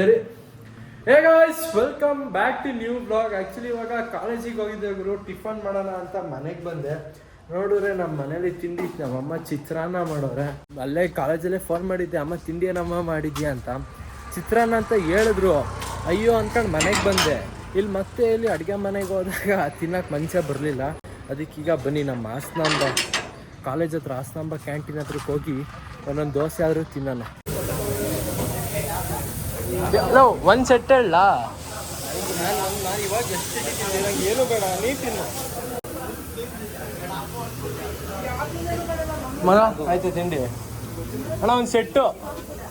ಸರಿ. Hey guys welcome back to new blog actually ಇವಾಗ ಕಾಲೇಜಿಗೆ ಹೋಗಿದ್ದೆ ಗುರು. ಟಿಫನ್ ಮಾಡೋಣ ಅಂತ ಮನೆಗೆ ಬಂದೆ. ನೋಡಿದ್ರೆ ನಮ್ಮ ಮನೇಲಿ ತಿಂಡಿ ನಮ್ಮಮ್ಮ ಚಿತ್ರಾನ್ನ ಮಾಡೋರೆ. ಅಲ್ಲೇ ಕಾಲೇಜಲ್ಲೇ ಫೋನ್ ಮಾಡಿದ್ದೆ, ಅಮ್ಮ, ತಿಂಡಿ ಏನಮ್ಮ ಮಾಡಿದ್ಯಾ ಅಂತ. ಚಿತ್ರಾನ್ನ ಅಂತ ಹೇಳಿದ್ರು. ಅಯ್ಯೋ ಅಂದ್ಕೊಂಡು ಮನೆಗೆ ಬಂದೆ. ಇಲ್ಲಿ ಮತ್ತೆ ಇಲ್ಲಿ ಅಡುಗೆ ಮನೆಗೆ ಹೋದಾಗ ತಿನ್ನೋಕೆ ಮನುಷ್ಯ ಬರಲಿಲ್ಲ. ಅದಕ್ಕೀಗ ಬನ್ನಿ ನಮ್ಮ ಹಾಸನಾಂಬ ಕಾಲೇಜ್ ಹತ್ರ ಹಾಸನಾಂಬ ಕ್ಯಾಂಟೀನ್ ಹತ್ರಕ್ಕೆ ಹೋಗಿ ಒಂದೊಂದು ದೋಸೆ ಆದರೂ ತಿನ್ನೋಣ. ಹಲೋ ಒಂದು ಸೆಟ್ ಹೇಳ ಮಗ ಆಯ್ತು ತಿಂಡಿ. ಅಣ್ಣ ಒಂದು ಸೆಟ್ಟು.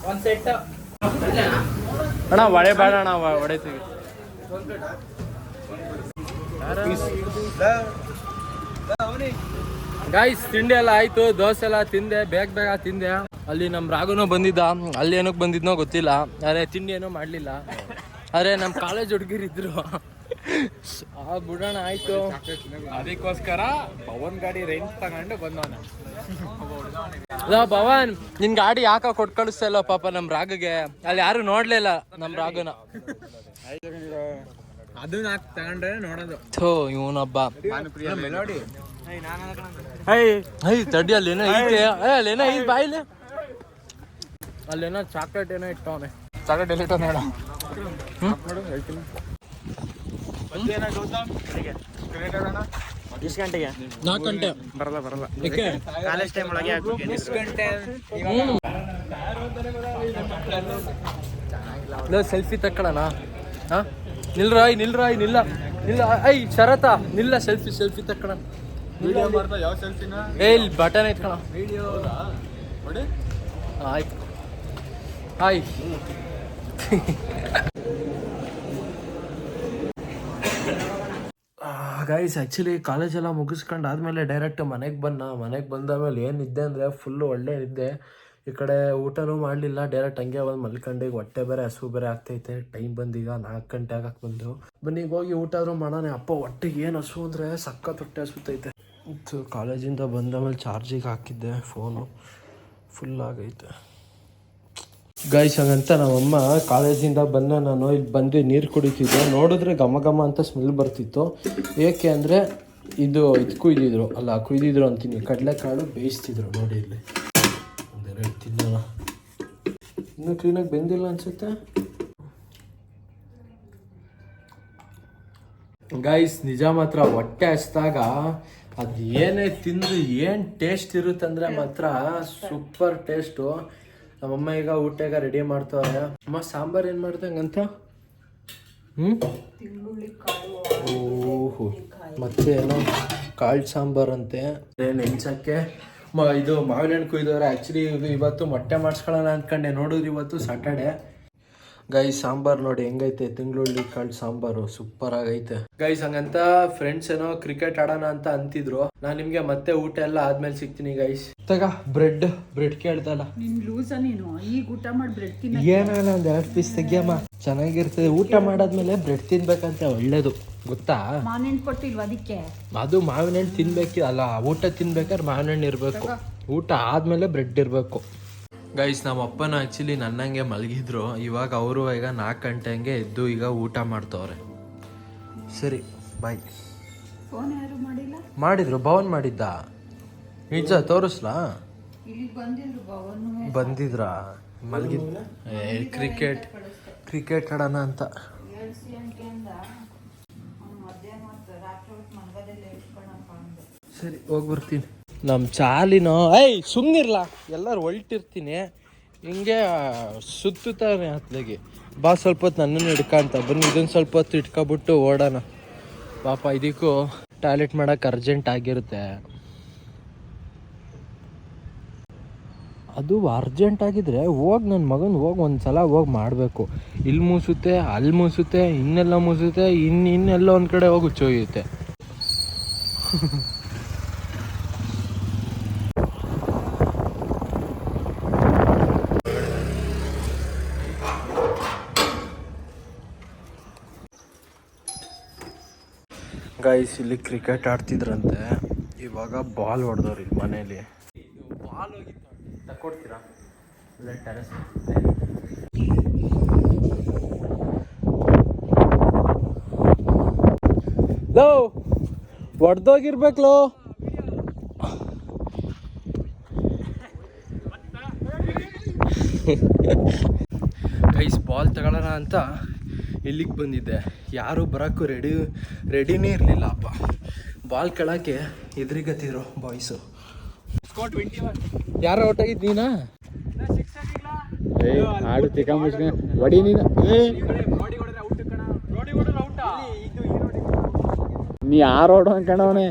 ಒಂದು ಸೆಟ್ ಅಣ್ಣ ವಡೆ ಬೇಡ ಅಣ್ಣ ತೆಗಿ. ಗಾಯ್ಸ್ ತಿಂಡಿ ಎಲ್ಲ ಆಯ್ತು ದೋಸೆ ಎಲ್ಲ ತಿಂದೆ ಬೇಗ ಬೇಗ ತಿಂದೆ. ಅಲ್ಲಿ ನಮ್ಮ ರಾಗುನು ಬಂದಿದ್ದ. ಅಲ್ಲಿ ಏನಕ್ಕೆ ಬಂದಿದ್ನೋ ಗೊತ್ತಿಲ್ಲ. ಅರೆ ತಿಂಡಿ ಏನೋ ಮಾಡಲಿಲ್ಲ. ಅರೆ ನಮ್ಮ ಕಾಲೇಜ್ ಹುಡುಗಿರಿದ್ರು ಆ ಬಿಡೋಣ ಆಯ್ತು. ಅದಕ್ಕೋಸ್ಕರ ಪವನ್ ಗಾಡಿ ರೆಂಟ್ ತಗೊಂಡು ಬಂದವನ. ಅಲ್ಲ ಭವನ್ ನಿನ್ ಗಾಡಿ ಯಾಕ ಕೊಟ್ ಕಳಿಸ್ತಾ ಇಲ್ಲ ಪಾಪ ನಮ್ ರಾಗಗೆ ಅಲ್ಲಿ ಯಾರು ನೋಡ್ಲಿಲ್ಲ ನಮ್ ರಾಗನ ಅದನ್ನ ತಗೊಂಡ್ರೆ ನೋಡೋದು. ಥೋ ಇವನೊಬ್ಬ. ಮೆಲೋಡಿ. ಹೈ ಹೈ ತಡಿ ಅಲ್ಲೇನೋ ಐತೆ. ಲೇನ ಅಲ್ಲೇನೋ ಐತ್ ಬಾಯಿಲೆ. ಅಲ್ಲೇನೋ ಚಾಕ್ಲೇಟ್ ಏನೋ ಇಟ್ಟವನೆ ಚಾಕ್ಲೇಟ್ ಎಲ್ಲಿ ಇಟ್ಟವನೇ ನೋಡ ಎಷ್ಟು ಗಂಟೆಗೆ ನಾಲ್ಕು ಗಂಟೆ. ಬರಲ್ಲ ಬರಲ್ಲ ಕಾಲೇಜ್ ಟೈಮ್ ಒಳಗೆ ಹಾಕ್ಬೇಕು ಎಷ್ಟು ಗಂಟೆ. ಸೆಲ್ಫಿ ತಕ್ಕಳಣ ಹಾ? ನಿಲ್ರ ಐ ನಿಲ್ರ ಐ ನಿಲ್ಲ. ನಿಲ್ಲ ಐ ಶರತ. ನಿಲ್ಲ ಸೆಲ್ಫಿ ಸೆಲ್ಫಿ ತಕ್ಕಣ ವಿಡಿಯೋ ಮಾಡ್ತಾ ಯಾವ ಸೆಲ್ಫಿನ ಏ ಇಲ್ಲಿ ಬಟನ್ ಇಟ್ಕೋಣ ವಿಡಿಯೋ ನೋಡಿ. ಆಯ್ತು. ಹಾಯ್ ಗೈಸ್ ಆ್ಯಕ್ಚುಲಿ ಕಾಲೇಜೆಲ್ಲ ಮುಗಿಸ್ಕೊಂಡು ಆದಮೇಲೆ ಡೈರೆಕ್ಟ್ ಮನೆಗೆ ಬಂದ. ಮನೆಗೆ ಬಂದಾದ್ಮೇಲೆ ಏನಿದ್ದೆ ಅಂದರೆ ಫುಲ್ಲು ಒಳ್ಳೆ ಇದ್ದೆ ಈ ಕಡೆ ಊಟನೂ ಮಾಡಲಿಲ್ಲ. ಡೈರೆಕ್ಟ್ ಹಂಗೆ ಒಂದು ಮಲ್ಕೊಂಡು. ಈಗ ಹೊಟ್ಟೆ ಬೇರೆ, ಹಸು ಬೇರೆ ಆಗ್ತೈತೆ. ಟೈಮ್ ಬಂದೀಗ ನಾಲ್ಕು ಗಂಟೆ ಆಗಕ್ಕೆ ಬಂದು. ಬನ್ನಿ ಹೋಗಿ ಊಟ ಆದರೂ ಮಾಡೋಣ. ಅಪ್ಪ, ಹೊಟ್ಟೆಗೆ ಏನು ಹಸು ಅಂದರೆ ಸಖತ್ ಹೊಟ್ಟೆ ಹಸುತ್ತೈತೆ ಕಾಲೇಜಿಂದ ಮೇಲೆ ಚಾರ್ಜಿಗೆ ಹಾಕಿದ್ದೆ ಫೋನು ಫುಲ್ ಆಗೈತೆ. ಗೈಸ್ ಹಂಗಂತ ನಮ್ಮಮ್ಮ ಕಾಲೇಜಿಂದ ಬಂದ ನಾನು, ಇಲ್ಲಿ ಬಂದು ನೀರು ಕುಡಿತಿದ್ದೆ. ನೋಡಿದ್ರೆ ಘಮ ಘಮ ಅಂತ ಸ್ಮೆಲ್ ಬರ್ತಿತ್ತು. ಏಕೆ ಅಂದರೆ ಇದು ಇದು ಕುಯ್ದಿದ್ರು. ಅಲ್ಲ, ಕುಯ್ದಿದ್ರು ಅಂತೀನಿ. ಕಡಲೆಕಾಳು ಬೇಯಿಸ್ತಿದ್ರು ನೋಡಿ ಇಲ್ಲಿ. ಒಂದೆರಡು ತಿನ್ನೋಣ. ಇನ್ನೂ ಕ್ಲೀನಾಗಿ ಬೆಂದಿಲ್ಲ ಅನ್ಸುತ್ತೆ? ಗೈಸ್ ನಿಜ ಮಾತ್ರ ಹೊಟ್ಟೆ ಹಸ್ದಾಗ ಅದು ಏನೇ ತಿಂದು ಏನು ಟೇಸ್ಟ್ ಇರುತ್ತಂದ್ರೆ ಮಾತ್ರ ಸೂಪರ್ ಟೇಸ್ಟು ನಮ್ಮಮ್ಮ ಈಗ ಊಟ ಈಗ ರೆಡಿ ಮಾಡ್ತಾವ್ರೆ. ಅಮ್ಮ, ಸಾಂಬಾರು ಏನು ಮಾಡ್ದಂಗಂತ? ಹ್ಞೂ ಓಹೋ, ಮತ್ತೆ ಏನೋ ಕಾಳು ಸಾಂಬಾರ್ ಅಂತೆ. ಮ, ಇದು ಮಾವಿನ ಹಣ್ಣು ಕುಯ್ದವ್ರೆ ಆ್ಯಕ್ಚುಲಿ ಇವತ್ತು ಮೊಟ್ಟೆ ಮಾಡಿಸ್ಕೊಳ್ಳೋಣ ಅಂದ್ಕೊಂಡೆ ನೋಡಿದ್ರು ಇವತ್ತು ಸಾಟರ್ಡೆ ಗೈಸ್ ಸಾಂಬಾರ್ ನೋಡಿ ಹೆಂಗೈತೆ? ತಿಂಗ್ಳುಳ್ಳಿ ಕಾಳು ಸಾಂಬಾರು. ಸೂಪರ್ ಆಗೈತೆ. ಗೈಸ್ ಹಂಗಂತ ಫ್ರೆಂಡ್ಸ್ ಏನೋ ಕ್ರಿಕೆಟ್ ಆಡೋಣ ಅಂತ ಅಂತಿದ್ರು. ನಾನು ನಿಮ್ಗೆ ಮತ್ತೆ ಊಟ ಎಲ್ಲ ಆದ್ಮೇಲೆ ಸಿಗ್ತೀನಿ ಗೈಸ್ ತಗ ಬ್ರೆಡ್ ಬ್ರೆಡ್ ಕೇಳ್ದಲ್ಲ. ನಿನ್ ಲೂಸ ನೀನು. ಈಗ ಊಟ ಮಾಡಿ ಬ್ರೆಡ್ ತಿನ್ನ ಒಂದ್ ಎರಡು ಪೀಸ್ ತೆಗಿಯಮ್ಮ. ಚೆನ್ನಾಗಿರ್ತದೆ. ಊಟ ಮಾಡಾದ್ಮೇಲೆ ಬ್ರೆಡ್ ತಿನ್ಬೇಕಂತ ಒಳ್ಳೇದು. ಗೊತ್ತಾ? ಮಾವಿನ ಕೊಟ್ಟಿಲ್ವ ಅದಕ್ಕೆ? ಅದು ಮಾವಿನ ಹಣ್ಣು ತಿನ್ಬೇಕಿ ಅಲ್ಲ ಊಟ ತಿನ್ಬೇಕಾದ್ರೆ ಮಾವಿನ ಹಣ್ಣು ಇರ್ಬೇಕು ಊಟ ಆದ್ಮೇಲೆ ಬ್ರೆಡ್ ಇರಬೇಕು. ಗೈಸ್ ನಮ್ಮ ಅಪ್ಪನ ಆ್ಯಕ್ಚುಲಿ ನನ್ನಂಗೆ ಮಲಗಿದ್ರು. ಇವಾಗ ಅವರು ಈಗ ನಾಲ್ಕು ಗಂಟೆ ಹಂಗೆ ಎದ್ದು ಈಗ ಊಟ ಮಾಡ್ತವ್ರೆ. ಸರಿ ಬಾಯ್ ಫೋನ್ ಯಾರು ಮಾಡಿಲ್ಲ? ಮಾಡಿದ್ರು ಭವನ್ ಮಾಡಿದ್ದ. ನಿಜ ತೋರಿಸ್ಲಾ? ಇಲ್ಲಿ ಬಂದಿದ್ರು ಮಲಗಿದ್ ಕ್ರಿಕೆಟ್ ಕ್ರಿಕೆಟ್ ಆಡೋಣ ಅಂತ. ಸರಿ ಹೋಗಿ ಬರ್ತೀನಿ ನಮ್ಮ ಚಾಲಿನೋ. ಐ ಸುಮ್ಮನಿರ್ಲ ಎಲ್ಲರೂ ಹೊಲ್ಟಿರ್ತೀನಿ. ಹಿಂಗೆ ಸುತ್ತಾನೆ ಹತ್ಲೆಗೆ ಬಾ ಸ್ವಲ್ಪ ಹೊತ್ತು ನನ್ನನ್ನು ಹಿಡ್ಕಂತ ಬನ್ನಿ ಇದನ್ನು ಸ್ವಲ್ಪ ಹೊತ್ತು ಇಟ್ಕೊಬಿಟ್ಟು ಓಡೋಣ. ಪಾಪ, ಇದಕ್ಕೂ ಟಾಯ್ಲೆಟ್ ಮಾಡೋಕೆ ಅರ್ಜೆಂಟ್ ಆಗಿರುತ್ತೆ. ಅದು ಅರ್ಜೆಂಟ್ ಆಗಿದ್ರೆ ಹೋಗಿ ನನ್ನ ಮಗನ, ಹೋಗಿ ಒಂದು ಸಲ ಹೋಗಿ ಮಾಡಬೇಕು. ಇಲ್ಲಿ ಮೂಸುತ್ತೆ ಅಲ್ಲಿ ಮೂಸುತ್ತೆ, ಇನ್ನೆಲ್ಲ ಮೂಸುತ್ತೆ ಇನ್ನು ಇನ್ನೆಲ್ಲ ಒಂದು ಕಡೆ ಹೋಗಿ ಹುಚ್ಚೋಯುತ್ತೆ ಗೈಸ್ ಇಲ್ಲಿ ಕ್ರಿಕೆಟ್ ಆಡ್ತಿದ್ರಂತೆ. ಇವಾಗ ಬಾಲ್ ಹೊಡೆದವ್ರು ಇಲ್ಲಿ ಮನೇಲಿ ಬಾಲ್ ಹೋಗಿತ್ತು ತಕ್ಕೊಡ್ತೀರಾ? ಇಲ್ಲ ಟೆರೆಸ್ ಲೋ, ಹೊಡೆದೋಗಿರ್ಬೇಕಲೋ. ಗೈಸ್ ಬಾಲ್ ತಗೊಳ್ಳೋಣ ಅಂತ ಇಲ್ಲಿಗೆ ಬಂದಿದ್ದೆ. ಯಾರು ಬರೋಕ್ಕೂ ರೆಡಿ ರೆಡಿನೇ ಇರಲಿಲ್ಲ ಅಪ್ಪ. ಬಾಲ್ ಕೆಳಕ್ಕೆ ಎದುರಿಗತ್ತಿದ್ರು ಬಾಯ್ಸು ಯಾರು ಔಟ್ ಆಗಿದ್ದು ನೀನಾ? ಆಡು ತಿಕ್ಕ ಮುಚ್ಕ ಹೊಡಿ ನೀನು. ನೀ ಯಾರು ಓಡೋ ಅನ್ಕೊಂಡವನೆ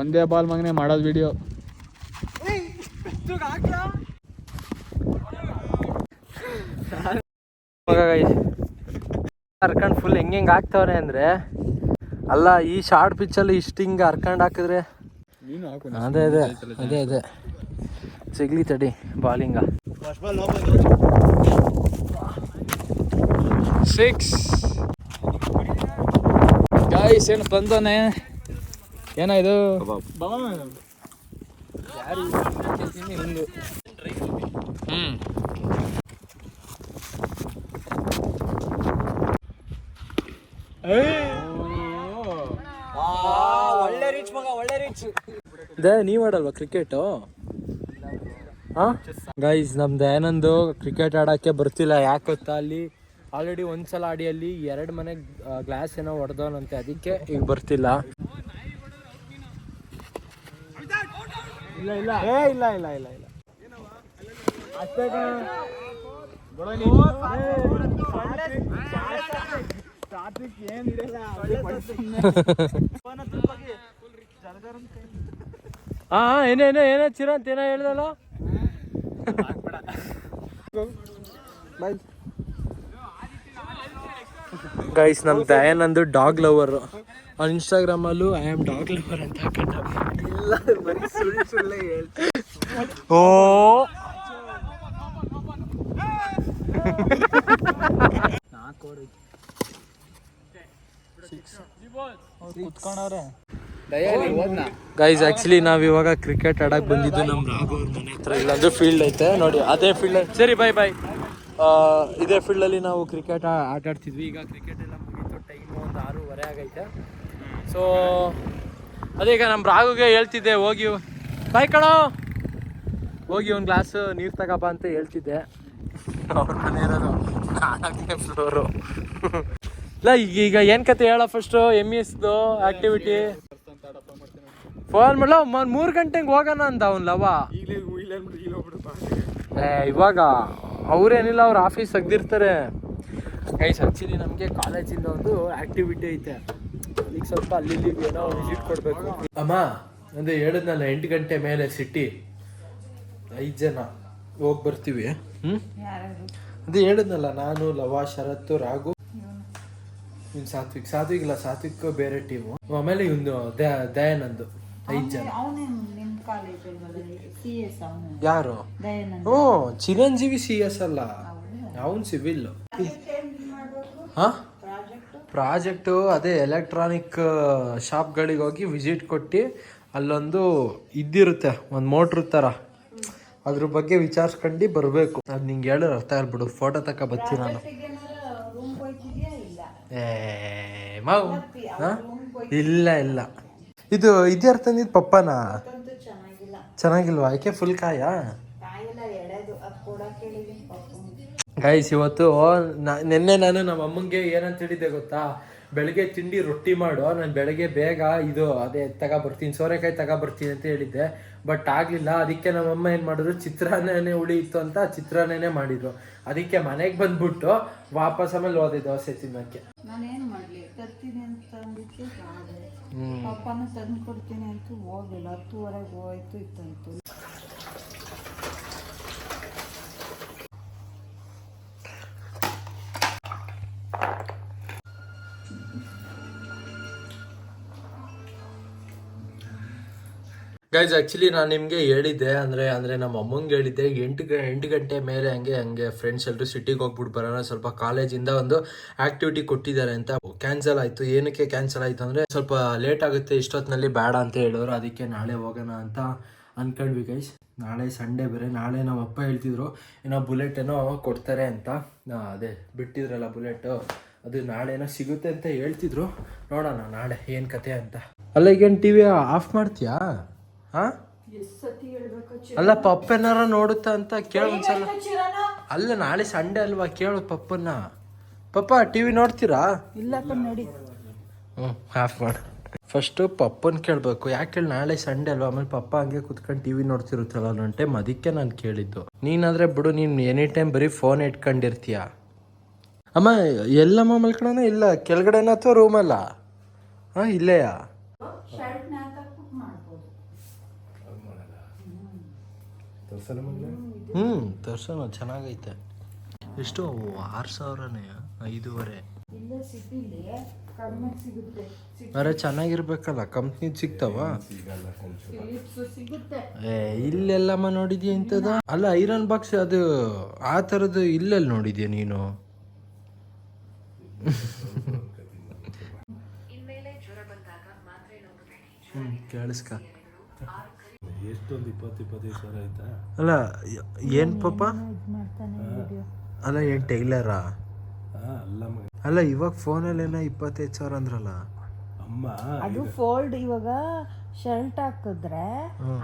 ಒಂದೇ ಬಾಲ್ ಮಗನೆ ಮಾಡೋದು ವಿಡಿಯೋ ಹರ್ಕೊಂಡು ಫುಲ್ ಹೆಂಗೆ ಹೆಂಗೆ ಹಾಕ್ತವ್ರೆ ಅಂದರೆ ಅಲ್ಲ ಈ ಶಾರ್ಟ್ ಪಿಚ್ಚಲ್ಲಿ ಇಷ್ಟು ಹಿಂಗೆ ಹರ್ಕೊಂಡು ಹಾಕಿದ್ರೆ ಅದೇ ಅದೇ ಅದೇ ಅದೇ. ಸಿಗ್ಲಿ ತಡಿ ಬಾಲಿಂಗ ಸಿಕ್ಸ್ ಗಾಯ್ಸ್ ಏನು ತಂದನೆ ಒಳ್ಳೆ ರೀಚ್ ದೇ ನೀವು ಆಡಲ್ವಾ ಕ್ರಿಕೆಟು ಹಾಂ? ಗೈಸ್ ನಮ್ದು ಏನಂದು ಕ್ರಿಕೆಟ್ ಆಡೋಕ್ಕೆ ಬರ್ತಿಲ್ಲ. ಯಾಕೆ ಗೊತ್ತಾ ಅಲ್ಲಿ? ಆಲ್ರೆಡಿ ಒಂದ್ಸಲ ಆಡಿ ಅಲ್ಲಿ ಎರಡು ಮನೆ ಗ್ಲಾಸ್ ಏನೋ ಹೊಡೆದವನಂತೆ. ಅದಕ್ಕೆ ಈಗ ಬರ್ತಿಲ್ಲ. ಇಲ್ಲ ಇಲ್ಲ ಏ ಇಲ್ಲ ಇಲ್ಲ. ಇಲ್ಲ ಇಲ್ಲ ಹಾ ಏನೇನೋ ಏನೋ ಚಿರಂತ ಏನೋ ಹೇಳ್ದಲ್ಲ? ಗೈಸ್ ನಮ್ ದಯಾನಂದು ಡಾಗ್ ಲವರ್ ಅವ್ನ ಇನ್ಸ್ಟಾಗ್ರಾಮಲ್ಲೂ ಐ ಆಮ್ ಡಾಗ್ ಲವರ್ ಅಂತ ಓ! ಗೈಸ್ ಆಕ್ಚುಲಿ ನಾವ್ ಇವಾಗ ಕ್ರಿಕೆಟ್ ಆಡಕ್ ಬಂದಿದ್ದು ನಮ್ ರಾಘು ಅವ್ರ ಮನೆ ಹತ್ರ. ಫೀಲ್ಡ್ ಐತೆ, ನೋಡಿ, ಅದೇ ಫೀಲ್ಡ್ ಸರಿ ಬಾಯ್ ಬಾಯ್ ಇದೇ ಫೀಲ್ಡ್ ಅಲ್ಲಿ ನಾವು ಕ್ರಿಕೆಟ್ ಆಟ ಆಡ್ತಿದ್ವಿ. ಈಗ ಕ್ರಿಕೆಟ್ ಎಲ್ಲ ಮುಗೀತು ಟೈಮ್ ಒಂದು ಆರೂವರೆ ಆಗೈತೆ. ಸೊ ಅದೇ ಈಗ ನಮ್ಮ ರಾಘುಗೆ ಹೇಳ್ತಿದ್ದೆ, ಹೋಗಿ ಬಾಯ್ ಕಣೋ. ಹೋಗಿ ಒಂದು ಗ್ಲಾಸ್ ನೀರು ತಗಪ್ಪ ಅಂತ ಹೇಳ್ತಿದ್ದೆ. ಅವ್ರ ಮನೆ ಇರೋದು ಫ್ಲೋರು ಇಲ್ಲ ಈಗ ಈಗ ಏನು ಕತೆ ಹೇಳ ಫಸ್ಟು ಎಂ ಎಸ್ದು ಆಕ್ಟಿವಿಟಿ ಫೋನ್ ಮನ್ ಮೂರು ಗಂಟೆಗೆ ಹೋಗೋಣ ಅಂದ ಅವ್ನು ಲವ. ಏ ಇವಾಗ ಅವ್ರೇನಿಲ್ಲ ಅವ್ರ ಆಫೀಸ್ ತೆಗ್ದಿರ್ತಾರೆ ಗೈಸ್ ಆ್ಯಕ್ಚುಲಿ ನಮಗೆ ಕಾಲೇಜಿಂದ ಒಂದು ಆಕ್ಟಿವಿಟಿ ಐತೆ. ಈಗ ಸ್ವಲ್ಪ ಅಲ್ಲಿ ಇಲ್ಲಿ ಏನೋ ವಿಸಿಟ್ ಕೊಡಬೇಕು. ಅಮ್ಮ ಅಂದ್ರೆ ಹೇಳಿದ್ನಲ್ಲ ಎಂಟು ಗಂಟೆ ಮೇಲೆ ಸಿಟಿ ಐದು ಜನ ಹೋಗಿ ಬರ್ತೀವಿ. ಹ್ಞೂ ಅದೇ ಹೇಳಿದ್ನಲ್ಲ ನಾನು ಲವ ಶರತ್ತು ರಾಘು. ಇವ್ನು ಸಾತ್ವಿಕ್. ಸಾತ್ವಿಕ್ ಇಲ್ಲ ಸಾತ್ವಿಕ್ ಬೇರೆ ಟೀಮು ಆಮೇಲೆ ಇವನು ದಯಾನಂದ್. ಐದು ಜನ. ಯಾರು? ಹ್ಞೂ ಚಿರಂಜೀವಿ ಸಿ ಎಸ್ ಅಲ್ಲ? ಅವನ್ ಸಿವಿಲ್ ಹಾ? ಪ್ರಾಜೆಕ್ಟು ಅದೇ ಎಲೆಕ್ಟ್ರಾನಿಕ್ ಶಾಪ್ಗಳಿಗೆ ಹೋಗಿ ವಿಸಿಟ್ ಕೊಟ್ಟು ಅಲ್ಲೊಂದು ಇದ್ದಿರುತ್ತೆ ಒಂದು ಮೋಟ್ರ್ ಥರ ಅದ್ರ ಬಗ್ಗೆ ವಿಚಾರಿಸ್ಕೊಂಡು ಬರಬೇಕು. ಅದು ನಿಂಗೆ ಹೇಳಿದ್ರೆ ಅರ್ಥ ಆಗ್ಬಿಡು ಫೋಟೋ ತಕ ಬರ್ತೀನಿ ನಾನು. ಏ ಮಾವು. ಹಾ? ಇಲ್ಲ ಇಲ್ಲ. ಇದು ಇದ್ಯಾರು ತಂದಿದ್ದು ಪಪ್ಪನ? ಚೆನ್ನಾಗಿಲ್ಲ. ಚೆನ್ನಾಗಿಲ್ವಾ? ಯಾಕೆ ಫುಲ್ ಕಾಯಾ? ಕಾಯಿಲ್ಲ ಎಳೆದು ಅದು ಕೊಡಕ್ಕೆ ಹೇಳಿದೀನಿ ಪಾಪ ಗೈಸ್ ಇವತ್ತು ನಾ- ನಿನ್ನೆ ನಾನು ನಮ್ಮ ಅಮ್ಮಂಗೆ ಏನಂತ ಹೇಳಿದ್ದೆ ಗೊತ್ತಾ? ಬೆಳಗ್ಗೆ ತಿಂಡಿ ರೊಟ್ಟಿ ಮಾಡು ನಾನು ಬೆಳಗ್ಗೆ ಬೇಗ ಇದು ಅದೇ ತಗೋ ಬರ್ತೀನಿ ಸೋರೆಕಾಯಿ ತಗೋ ಬರ್ತೀನಿ ಅಂತ ಹೇಳಿದ್ದೆ. ಬಟ್ ಆಗಲಿಲ್ಲ. ಅದಕ್ಕೆ ನಮ್ಮಮ್ಮ ಏನು ಮಾಡಿದ್ರು? ಚಿತ್ರಾನ್ನನೇ ಉಳಿಯಿತು ಇತ್ತು ಅಂತ ಚಿತ್ರಾನ್ನನೇ ಮಾಡಿದ್ರು. ಅದಕ್ಕೆ ಮನೆಗೆ ಬಂದ್ಬಿಟ್ಟು ವಾಪಸ್ ಆಮೇಲೆ ಹೋದೆ ದೋಸೆ ತಿನ್ನೋಕ್ಕೆ. ನಾನೇನು ಮಾಡಲಿ? ತರ್ತೀನಿ ಅಂತ ಅಂದಿಕ್ಕೆ ಪಪ್ಪನ ತಂದು ಕೊಡ್ತೀನಿ ಅಂತ ಹೋಗಿಲ್ಲ. ಹತ್ತುವರೆಗೆ ಹೋಯ್ತು ಇತ್ತಂತು. ಗೈಸ್ ಆ್ಯಕ್ಚುಲಿ ನಾನು ನಿಮಗೆ ಹೇಳಿದ್ದೆ, ಅಂದರೆ ಅಂದರೆ ನಮ್ಮ ಅಮ್ಮಂಗೆ ಹೇಳಿದ್ದೆ, ಎಂಟು ಎಂಟು ಗಂಟೆ ಮೇಲೆ ಹಂಗೆ ಹಂಗೆ ಫ್ರೆಂಡ್ಸ್ ಎಲ್ಲರೂ ಸಿಟಿಗೆ ಹೋಗ್ಬಿಟ್ಟು ಬರೋಣ, ಸ್ವಲ್ಪ ಕಾಲೇಜಿಂದ ಒಂದು ಆ್ಯಕ್ಟಿವಿಟಿ ಕೊಟ್ಟಿದ್ದಾರೆ ಅಂತ. ಕ್ಯಾನ್ಸಲ್ ಆಯಿತು. ಏನಕ್ಕೆ ಕ್ಯಾನ್ಸಲ್ ಆಯಿತು ಅಂದರೆ, ಸ್ವಲ್ಪ ಲೇಟ್ ಆಗುತ್ತೆ ಇಷ್ಟೊತ್ತಿನಲ್ಲಿ ಬೇಡ ಅಂತ ಹೇಳೋರು, ಅದಕ್ಕೆ ನಾಳೆ ಹೋಗೋಣ ಅಂತ ಅಂದ್ಕೊಂಡ್ವಿ ಗೈಸ್ ನಾಳೆ ಸಂಡೇ ಬೇರೆ, ನಾಳೆ ನಮ್ಮ ಅಪ್ಪ ಹೇಳ್ತಿದ್ರು, ಏನೋ ಬುಲೆಟ್ ಏನೋ ಕೊಡ್ತಾರೆ ಅಂತ. ಅದೇ, ಬಿಟ್ಟಿದ್ರಲ್ಲ ಬುಲೆಟು ಅದು ನಾಳೆನೋ ಸಿಗುತ್ತೆ ಅಂತ ಹೇಳ್ತಿದ್ರು. ನೋಡೋಣ ನಾಳೆ ಏನು ಕತೆ ಅಂತ. ಅಲ್ಲ, ಈಗೇನು ಟಿ ವಿ ಆಫ್ ಮಾಡ್ತೀಯಾ? ಹಾಂ? ಪಪ್ಪ ಸತಿ ನೋಡುತ್ತ ಅಲ್ಲ ಪಪ್ಪನಾರ ನೋಡುತ್ತಾ ಅಂತ ಕೇಳು ಒಂದ್ಸಲ. ಅಲ್ಲ ನಾಳೆ ಸಂಡೇ ಅಲ್ವಾ? ಕೇಳು ಪಪ್ಪನ ಪಪ್ಪ ಟಿ ವಿ ನೋಡ್ತೀರಾ ಇಲ್ಲಪ್ಪ ನಡಿ. ಹ್ಞೂ ಆಫ್ ಮಾಡು. ಫಸ್ಟು ಪಪ್ಪನ ಕೇಳಬೇಕು. ಯಾಕೆ ನಾಳೆ ಸಂಡೆ ಅಲ್ವಾ? ಆಮೇಲೆ ಪಪ್ಪ ಹಂಗೆ ಕುತ್ಕೊಂಡು ಟಿವಿ ನೋಡ್ತಿರುತ್ತಲ್ಲ ನನ್ನ ಟೈಮ್ ಅದಕ್ಕೆ ನಾನು ಕೇಳಿದ್ದು. ನೀನಾದರೆ ಬಿಡು ನೀನು ಎನಿ ಟೈಮ್ ಬರೀ ಫೋನ್ ಇಟ್ಕೊಂಡಿರ್ತೀಯ? ಅಮ್ಮ ಎಲ್ಲಮ್ಮ ಮಲ್ಕೊಳೋಣ? ಇಲ್ಲ ಕೆಳಗಡೆನ ಅಥವಾ ರೂಮಲ್ಲ ಹಾಂ ಇಲ್ಲೇಯಾ? ಹ್ಞೂ ತರ್ಸೋಣ ಚೆನ್ನಾಗೈತೆ. ಎಷ್ಟು? ಆರು ಸಾವಿರನೇ ಐದೂವರೆ. ಅರೆ ಚೆನ್ನಾಗಿರ್ಬೇಕಲ್ಲ ಕಂಪ್ನಿ ಸಿಗ್ತಾವ? ಫಿಲಿಪ್ಸ್ ಸಿಗುತ್ತೆ. ಏ ಇಲ್ಲೆಲ್ಲಮ್ಮ ನೋಡಿದ್ಯಾ ಇಂಥದ ಅಲ್ಲ ಐರನ್ ಬಾಕ್ಸ್ ಅದು ಆ ಥರದ್ದು ಇಲ್ಲೆಲ್ಲಿ ನೋಡಿದ್ಯಾ ನೀನು? ಹ್ಮ್, ಕೇಳಿಸ್ಕ. ಎಷ್ಟೊಂದು ಇಪ್ಪತ್ತು ಇಪ್ಪತ್ತೈದು ಸಾವಿರ ಆಯ್ತಾ? ಅಲ್ಲ ಏನು ಪಾಪ? ಇದು ಮಾಡ್ತಾನೆ ಅಲ್ಲ ಏನು ಟೈಲರಾ? ಅಲ್ಲ ಮಗ. ಅಲ್ಲ ಇವಾಗ ಫೋನಲ್ಲಿ ಏನೋ ಇಪ್ಪತ್ತೈದು ಸಾವಿರ ಅಂದ್ರಲ್ಲ. ಅಮ್ಮ ಅದು ಫೋಲ್ಡ್ ಇವಾಗ ಶರ್ಟ್ ಹಾಕಿದ್ರೆ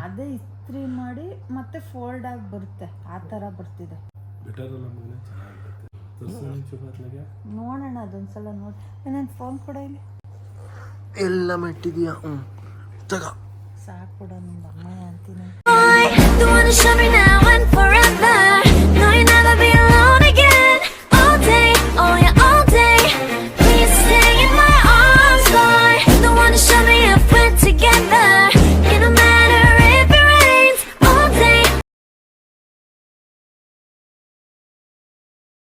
ಅದೇ ಇಸ್ತ್ರಿ ಮಾಡಿ ಮತ್ತೆ ಫೋಲ್ಡ್ ಆಗಿ ಬರುತ್ತೆ. ಆ ಥರ ಬರ್ತಿದೆ. ಬೆಟರ್ ಅಲ್ಲ ಮಗನೇ? ಚೆನ್ನಾಗಿರುತ್ತೆ. ತೋರಿಸು ನೋಡೋಣ ಅದೊಂದ್ಸಲ ನೋಡಿ. ನನ್ನ ಫೋನ್ ಕೊಡ ಇಲ್ಲಿ. ಎಲ್ಲ ಮೆಟ್ಟಿದ್ಯಾ? ಹ್ಞೂ ತಗ. ಕೊಡ ನಿಮ್ಮ ಅಮ್ಮ ಅಂತೀನಿ.